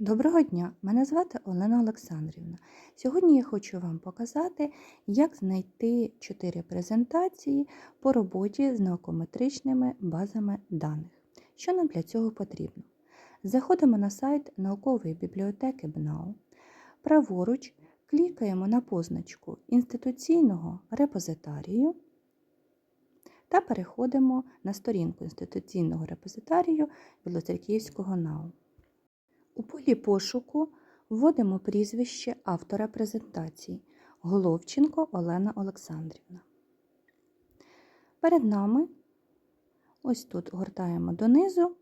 Доброго дня! Мене звати Олена Олександрівна. Сьогодні я хочу вам показати, як знайти 4 презентації по роботі з наукометричними базами даних. Що нам для цього потрібно? Заходимо на сайт наукової бібліотеки БНАУ. Праворуч клікаємо на позначку інституційного репозитарію та переходимо на сторінку інституційного репозитарію Білоцерківського НАУ. У полі пошуку вводимо прізвище автора презентації Головченко Олена Олександрівна. Перед нами, ось тут гортаємо донизу,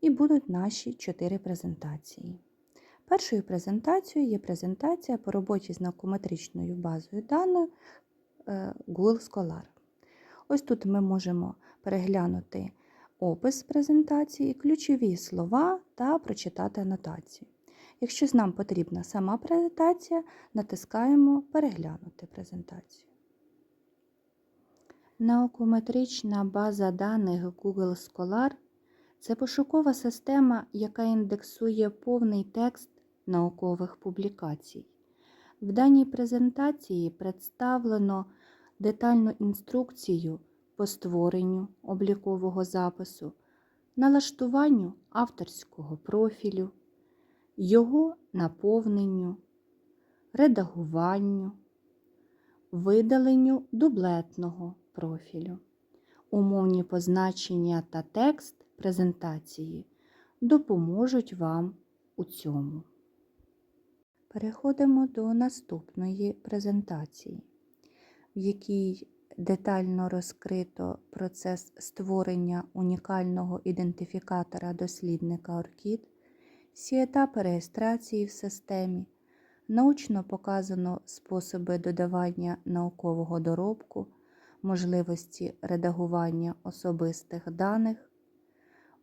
і будуть наші чотири презентації. Першою презентацією є презентація по роботі з наукометричною базою даних е, Google Scholar. Ось тут ми можемо переглянути опис презентації, ключові слова та прочитати анотацію. Якщо нам потрібна сама презентація, натискаємо Переглянути презентацію. Наукометрична база даних Google Scholar це пошукова система, яка індексує повний текст наукових публікацій. В даній презентації представлено детальну інструкцію по створенню облікового запису, налаштуванню авторського профілю, його наповненню, редагуванню, видаленню дублетного профілю. Умовні позначення та текст презентації допоможуть вам у цьому. Переходимо до наступної презентації, в якій детально розкрито процес створення унікального ідентифікатора дослідника ORCID, всі етапи реєстрації в системі, научно показано способи додавання наукового доробку, можливості редагування особистих даних,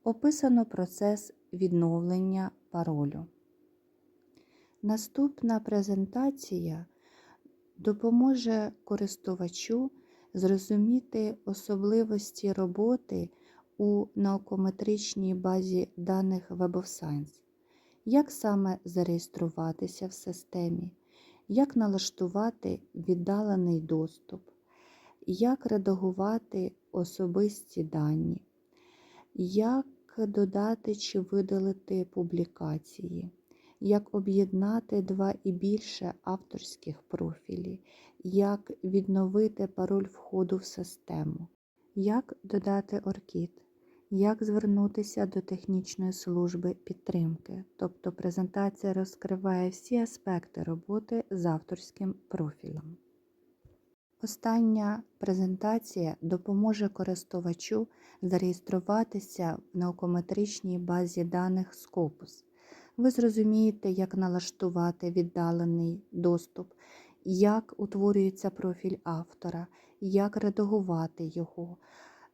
описано процес відновлення паролю. Наступна презентація допоможе користувачу зрозуміти особливості роботи у наукометричній базі даних Web of Science, як саме зареєструватися в системі, як налаштувати віддалений доступ, як редагувати особисті дані, як додати чи видалити публікації. Як об'єднати два і більше авторських профілів, як відновити пароль входу в систему, як додати оркід, як звернутися до технічної служби підтримки. Тобто презентація розкриває всі аспекти роботи з авторським профілем. Остання презентація допоможе користувачу зареєструватися в наукометричній базі даних Scopus. Ви зрозумієте, як налаштувати віддалений доступ, як утворюється профіль автора, як редагувати його,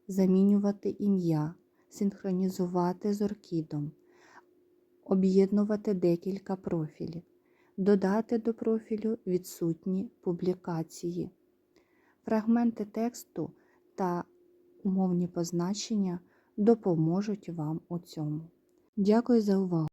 замінювати ім'я, синхронізувати з оркідом, об'єднувати декілька профілів, додати до профілю відсутні публікації. Фрагменти тексту та умовні позначення допоможуть вам у цьому. Дякую за увагу!